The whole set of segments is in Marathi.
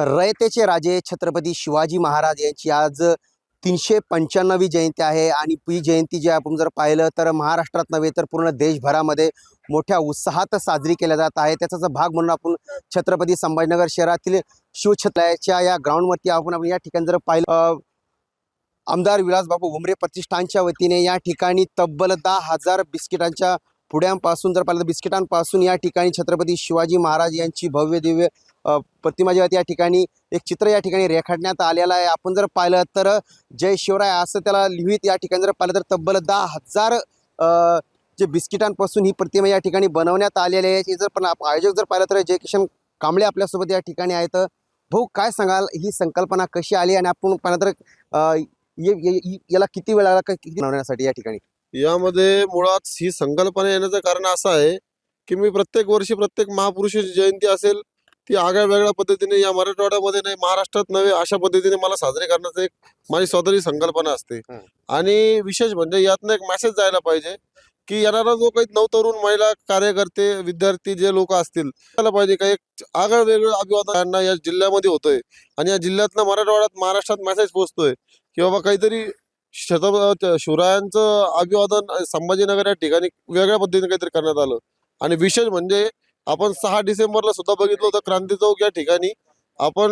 रयतेचे राजे छत्रपती शिवाजी महाराज यांची आज तीनशे पंच्याण्णवी जयंती आहे. आणि ही जयंती जी आपण जर पाहिलं तर महाराष्ट्रात नव्हे तर पूर्ण देशभरामध्ये मोठ्या उत्साहात साजरी केल्या जात आहे. त्याचाच भाग म्हणून आपण छत्रपती संभाजीनगर शहरातील शिवछत्राच्या या ग्राउंडवरती आपण आपण या ठिकाणी जर पाहिलं आमदार विलासबाबू घुमरे प्रतिष्ठानच्या वतीने या ठिकाणी तब्बल दहा हजार बिस्किटांच्या पुड्यांपासून जर पाहिलं तर बिस्किटांपासून या ठिकाणी छत्रपती शिवाजी महाराज यांची भव्य दिव्य प्रतिमा जी आहे या ठिकाणी एक चित्र या ठिकाणी रेखाटण्यात आलेलं आहे. आपण जर पाहिलं तर जय शिवराय असं त्याला लिहित या ठिकाणी जर पाहिलं तर तब्बल दहा हजार जे बिस्किटांपासून ही प्रतिमा या ठिकाणी बनवण्यात आलेली आहे. जर पण आयोजक जर पाहिलं तर जय किशन कांबळे आपल्यासोबत या ठिकाणी आहेत. भाऊ काय सांगाल? ही संकल्पना कशी आली? आणि आपण पाहिलं तर ये- ये- ये- याला किती वेळ लागला? किती बनवण्यासाठी या ठिकाणी? यामध्ये मुळात ही संकल्पना येण्याचं कारण असं आहे की मी प्रत्येक वर्षी प्रत्येक महापुरुषाची जयंती असेल ती आगळ्या वेगळ्या पद्धतीने या मराठवाड्यामध्ये नाही महाराष्ट्रात नव्हे अशा पद्धतीने मला साजरी करण्याचं एक माझी स्वतःची संकल्पना असते. आणि विशेष म्हणजे यातनं एक मेसेज जायला पाहिजे की येणारा जो काही नवतरुण महिला कार्यकर्ते विद्यार्थी जे लोक असतील त्याला पाहिजे का एक आगळं वेगळं अभिवादन यांना या जिल्ह्यामध्ये होतोय आणि या जिल्ह्यातनं मराठवाड्यात महाराष्ट्रात मेसेज पोहोचतोय की बाबा काहीतरी शतप शिवरायांचं अभिवादन संभाजीनगर या ठिकाणी वेगळ्या पद्धतीने काहीतरी करण्यात आलं. आणि विशेष म्हणजे आपण सहा डिसेंबरला सुद्धा बघितलं होतं क्रांती चौक या ठिकाणी आपण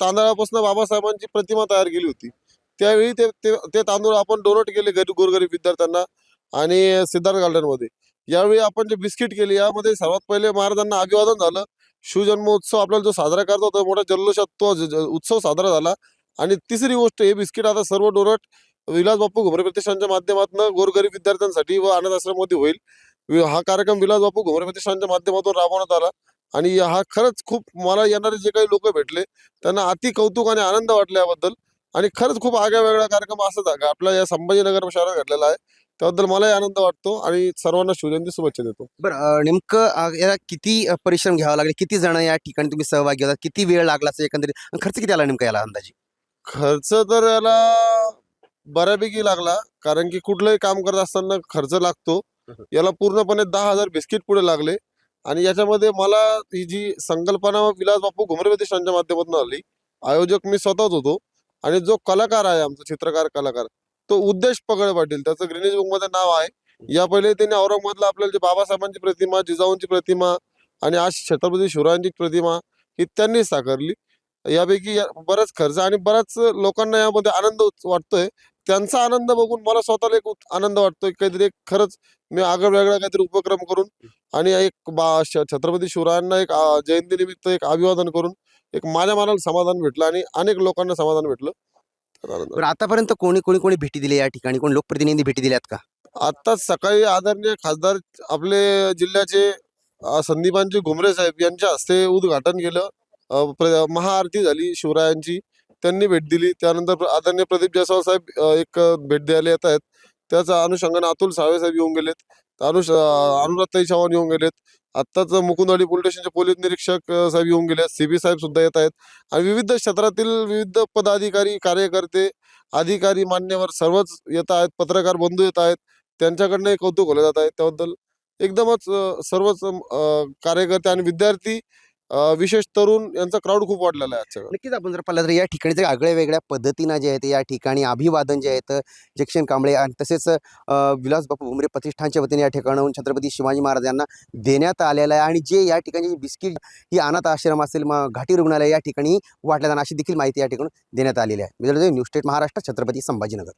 तांदळापासून बाबासाहेबांची प्रतिमा तयार केली होती. त्यावेळी ते ते ते तांदूळ आपण डोनेट केले गरीब गोरगरीब विद्यार्थ्यांना आणि सिद्धार्थ गार्डनमध्ये. यावेळी आपण जे बिस्किट केले यामध्ये सर्वात पहिले महाराजांना अभिवादन झालं. शिवजन्मोत्सव आपल्याला जो साजरा करतो तो मोठ्या जल्लोषात तो उत्सव साजरा झाला. आणि तिसरी गोष्ट हे बिस्किट आता सर्व डोनट विलास बापू घुमरे प्रतिष्ठानच्या माध्यमातून गोरगरीब विद्यार्थ्यांसाठी व अनाथ आश्रममध्ये होईल. हा कार्यक्रम विलास बापू घुमरे प्रतिष्ठानच्या माध्यमातून राबवण्यात आला. आणि हा खरंच खूप मला येणारे जे काही लोक भेटले त्यांना अति कौतुक आणि आनंद वाटला याबद्दल. आणि खरंच खूप आगळ्या वेगळा कार्यक्रम असाच. आपल्या या संभाजीनगर शहरात घडलेला आहे. त्याबद्दल मलाही आनंद वाटतो आणि सर्वांना शिवजयंती शुभेच्छा देतो. बरं नेमकं याला किती परिश्रम घ्यावा लागले? किती जण या ठिकाणी तुम्ही सहभागी होता किती वेळ लागला असं एकंदरीत? खर्च किती आला नेमका याला अंदाजे? खर्च तर याला बऱ्यापैकी लागला. कारण की कुठलंही काम करत असताना खर्च लागतो. याला पूर्णपणे दहा हजार बिस्किट पुढे लागले. आणि याच्यामध्ये मला ही जी संकल्पना विलास बापू घुमरे प्रतिष्ठानच्या माध्यमातून आली आयोजक मी स्वतःच होतो. आणि जो कलाकार आहे आमचा चित्रकार कलाकार तो उद्देश पगड पाटील त्याचं ग्रीनेज बुकमध्ये नाव आहे. या पहिले त्यांनी औरंगाबादला आपल्याला जे बाबासाहेबांची प्रतिमा जिजाऊंची प्रतिमा आणि आज छत्रपती शिवरायांची प्रतिमा ही त्यांनी साकारली. यापैकी बराच खर्च आणि बऱ्याच लोकांना यामध्ये आनंद वाटतोय. त्यांचा आनंद बघून मला स्वतःला एक आनंद वाटतोय. काहीतरी एक खरंच मी आगळं वेगळा काहीतरी उपक्रम करून आणि एक छत्रपती शिवरायांना एक जयंतीनिमित्त एक अभिवादन करून एक माझ्या मनाला समाधान भेटलं आणि अनेक लोकांना समाधान भेटलं. तर आतापर्यंत कोणी कोणी कोणी भेटी दिली या ठिकाणी? कोणी लोकप्रतिनिधी भेटी दिल्यात का? आत्ताच सकाळी आदरणीय खासदार आपले जिल्ह्याचे संदीपांचे घुमरे साहेब यांच्या हस्ते उद्घाटन केलं. महाआरती झाली शिवरायांची. त्यांनी भेट दिली. त्यानंतर आदरणीय प्रदीप जयस्वाल साहेब एक भेट द्यायला येत आहेत. त्याच्या अनुषंगाने अतुल सावे साहेब येऊन गेलेत. अनुष अनुराताई चव्हाण येऊन गेलेत. आत्ताच मुकुंदवाडी पोलीस स्टेशनचे पोलीस निरीक्षक साहेब येऊन गेले सीबी साहेब सुद्धा येत आहेत. आणि विविध क्षेत्रातील विविध पदाधिकारी कार्यकर्ते अधिकारी मान्यवर सर्वच येत आहेत. पत्रकार बंधू येत आहेत. त्यांच्याकडनं कौतुक होलं जात आहे. त्याबद्दल एकदमच सर्वच कार्यकर्ते आणि विद्यार्थी विशेष तरुण यांचा क्राऊड खूप वाढलेला आहे आजच्या नक्कीच आपण जर पाहिलं तर या ठिकाणी जे आगळ्या वेगळ्या पद्धतीनं जे आहे ते या ठिकाणी अभिवादन जे आहेत जक्षण कांबळे आणि तसेच विलास बापू भुमरे प्रतिष्ठानच्या वतीने या ठिकाणाहून छत्रपती शिवाजी महाराजांना देण्यात आलेलं आहे. आणि जे या ठिकाणी बिस्किट ही अनाथ आश्रम असेल मग घाटी रुग्णालय या ठिकाणी वाटल्या जाणार अशी देखील माहिती या ठिकाणी देण्यात आलेली आहे. मी न्यूज स्टेट महाराष्ट्र छत्रपती संभाजीनगर.